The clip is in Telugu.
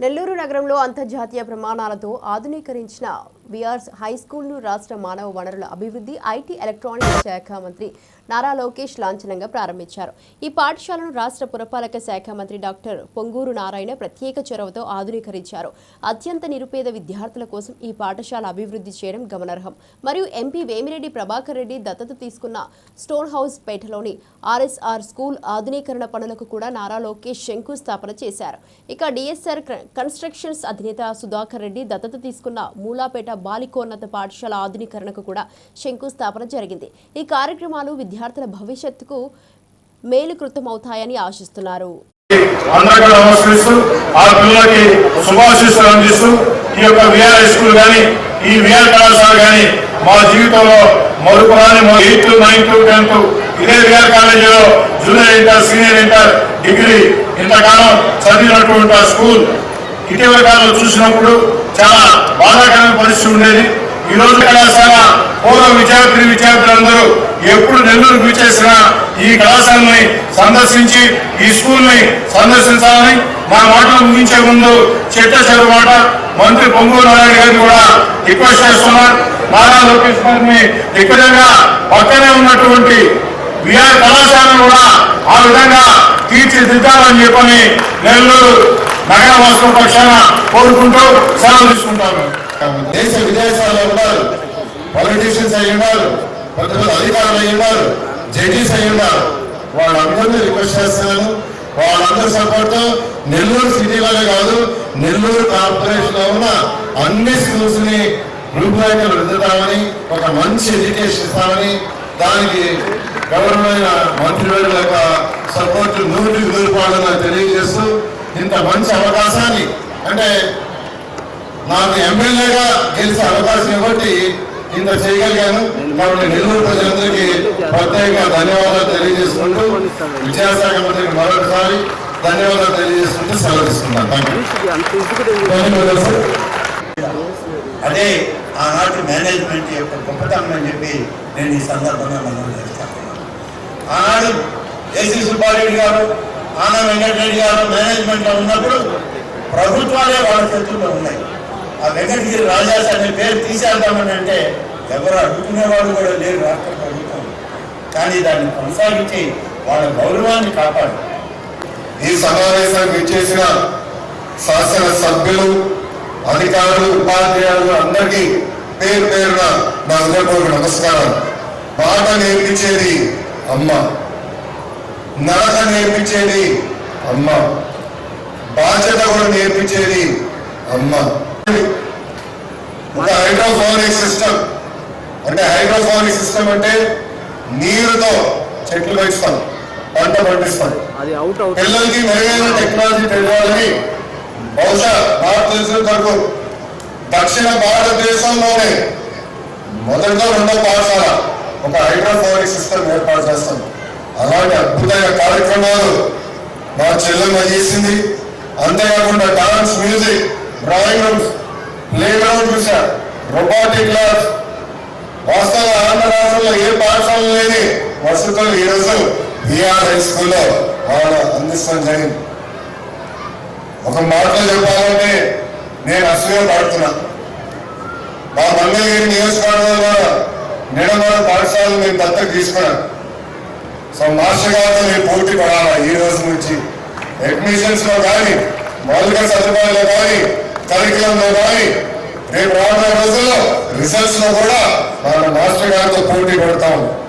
నెల్లూరు నగరంలో అంతర్జాతీయ ప్రమాణాలతో ఆధునీకరించిన విఆర్స్ హై స్కూల్ను రాష్ట్ర మానవ వనరుల అభివృద్ధి ఐటీ ఎలక్ట్రానిక్స్ శాఖ మంత్రి నారా లోకేష్ లాంఛనంగా ప్రారంభించారు. ఈ పాఠశాలను రాష్ట్ర పురపాలక శాఖ మంత్రి డాక్టర్ పొంగూరు నారాయణ ప్రత్యేక చొరవతో ఆధునీకరించారు. అత్యంత నిరుపేద విద్యార్థుల కోసం ఈ పాఠశాల అభివృద్ధి చేయడం గమనార్హం. మరియు ఎంపీ వేమిరెడ్డి ప్రభాకర్ రెడ్డి దత్తత తీసుకున్న స్టోన్ హౌస్ పేటలోని ఆర్ఎస్ఆర్ స్కూల్ ఆధునీకరణ పనులకు కూడా నారా లోకేష్ శంకుస్థాపన చేశారు. ఇక డిఎస్ఆర్ కన్స్ట్రక్షన్స్ అధినేత సుధాకర్ రెడ్డి దత్తత తీసుకున్న మూలాపేట బాలికోన్నత పాఠశాల ఆధునీకరణకు కూడా శంకుస్థాపన జరిగింది. ఈ కార్యక్రమాలు విద్యార్థుల భవిష్యత్తుకు మేలుకృతమవుతాయని ఆశిస్తున్నారు. అందరికీ నమస్కరిస్తూ ఆ పిల్లలకి శుభాశిస్తులు అందిస్తూ ఈ యొక్క విఆర్ స్కూల్ కానీ ఈ విఆర్ కళాశాల కానీ మా జీవితంలో మరుపురాని ఎయిత్ నైన్త్ టెన్త్ ఇదే విఆర్ కాలేజీలో junior inter senior inter degree ఇంతకాలం చదివినటువంటి ఆ స్కూల్ ఇటీవల కాలంలో చూసినప్పుడు చాలా బాధాకరమైన పరిస్థితి ఉండేది. ఈ రోజు కళాశాల పూర్వ విద్యార్థి విద్యార్థులందరూ ఎప్పుడు నెల్లూరు విచ్చేసినా ఈ కళాశాలని సందర్శించి ఈ స్కూల్ని సందర్శించాలని మా మాటలు ముగించే ముందు చిట్ట చివరి మాట మంత్రి పొంగూరు నారాయణ గారిని కూడా రిక్వెస్ట్ చేస్తున్నారు. నారా లోకేష్ గారిని దిగ్గజంగా పక్కనే ఉన్నటువంటి విఆర్ కళాశాలను కూడా ఆ విధంగా తీర్చిదిద్దాలని చెప్పని నెల్లూరు నగరవాసుల పక్షాన కోరుకుంటూ సెలవు తీసుకుంటాను దేశ విదేశాల్లో ఉన్నారు. పొలిటీషియన్స్ అయి ఉన్నారు. పెద్ద అధికారులు అయి ఉన్నారు. జడ్జీస్ అయి ఉన్నారు. వాళ్ళందరినీ రిక్వెస్ట్ చేస్తున్నాను. వాళ్ళందరి సపోర్ట్ నెల్లూరు సిటీలోనే కాదు నెల్లూరు కార్పొరేషన్లో ఉన్న అన్ని స్కూల్స్ని రూపురేఖలు రుద్దుతామని ఒక మంచి ఎడ్యుకేషన్ ఇస్తామని దానికి గౌరవమైన మంత్రివర్యుల యొక్క సపోర్ట్ నూటికి నూరు పాడని తెలియజేస్తూ ఇంత మంచి అవకాశాన్ని అంటే నాకు ఎమ్మెల్యేగా గెలిచే అవకాశం ఇవ్వటి ఇంత చేయగలిగాను. కాబట్టి నెల్లూరు ప్రజలందరికీ ప్రత్యేకంగా ధన్యవాదాలు తెలియజేసుకుంటూ విద్యాశాఖ మంత్రికి మరొకసారి ధన్యవాదాలు తెలియజేసుకుంటూ సెలవు తీసుకున్నాను అదే ఆనాటి మేనేజ్మెంట్ యొక్క గొప్పతనం అని చెప్పి నేను ఈ సందర్భంగా మనం చేస్తాను. ఆనాడు ఏసీ సుబ్బారెడ్డి గారు ఆనా వెంకటరెడ్డి గారు మేనేజ్మెంట్లో ఉన్నప్పుడు ప్రభుత్వాలే వాళ్ళ చేతుల్లో ఉన్నాయి. ఆ వెంకటగిరి రాజాస్ అనే పేరు తీసేద్దామని అంటే ఎవరు అడ్డుకునేవాడు కూడా లేరు రాష్ట్ర ప్రభుత్వం. కానీ దాన్ని కొనసాగించి వాళ్ళ గౌరవాన్ని కాపాడు. ఈ సమావేశానికి ఇచ్చేసిన శాసన సభ్యులు అధికారులు ఉపాధ్యాయులు అందరికీ పేరు పేరున నా హృదయపూర్వక నమస్కారం పాట నేర్పించేది అమ్మ. నడక నేర్పించేది అమ్మ. బాధ్యత కూడా నేర్పించేది అమ్మ. ఒక హైడ్రోఫోనిక్ సిస్టమ్. అంటే హైడ్రోఫోనిక్ సిస్టమ్ అంటే నీరుతో చెట్లు పెంచుతాం పంట పండిస్తాం. పిల్లలకి మెరుగైన టెక్నాలజీ తెలియాలని బహుశా భారతదేశం వరకు దక్షిణ భారతదేశంలోనే మొదటిగా రెండో పాఠశాల ఒక హైడ్రోఫోనిక్ సిస్టమ్ ఏర్పాటు చేస్తాం. అలాంటి అద్భుతమైన కార్యక్రమాలు మా చెల్లెమ్మ చేసింది. అంతేకాకుండా dance music drawing rooms playground చూసా. రొబాటిక్ ల్యాబ్స్ వాస్తవంగా ఆంధ్ర రాష్ట్రంలో ఏ పాఠశాల లేని వసతులు ఈ రోజు బీఆర్ హై స్కూల్లో వాళ్ళు అందిస్తాం జరిగింది. ఒక మాటలో చెప్పాలంటే నేను అసూయ పడుతున్నా. మా మంగళగిరి నియోజకవర్గంలో నిడమల పాఠశాలను నేను దత్తకు తీసుకున్నాను సో మాస్టర్ గారితో నేను పోటీ పడాలా? ఈ రోజు నుంచి. అడ్మిషన్స్లో కానీ మౌలిక సదుపాయాలు కానీ కరికులంలో కానీ రేపు రాబోయే రోజుల్లో రిజల్ట్స్లో కూడా మనం మాస్టర్ గారితో పోటీ పడతాం.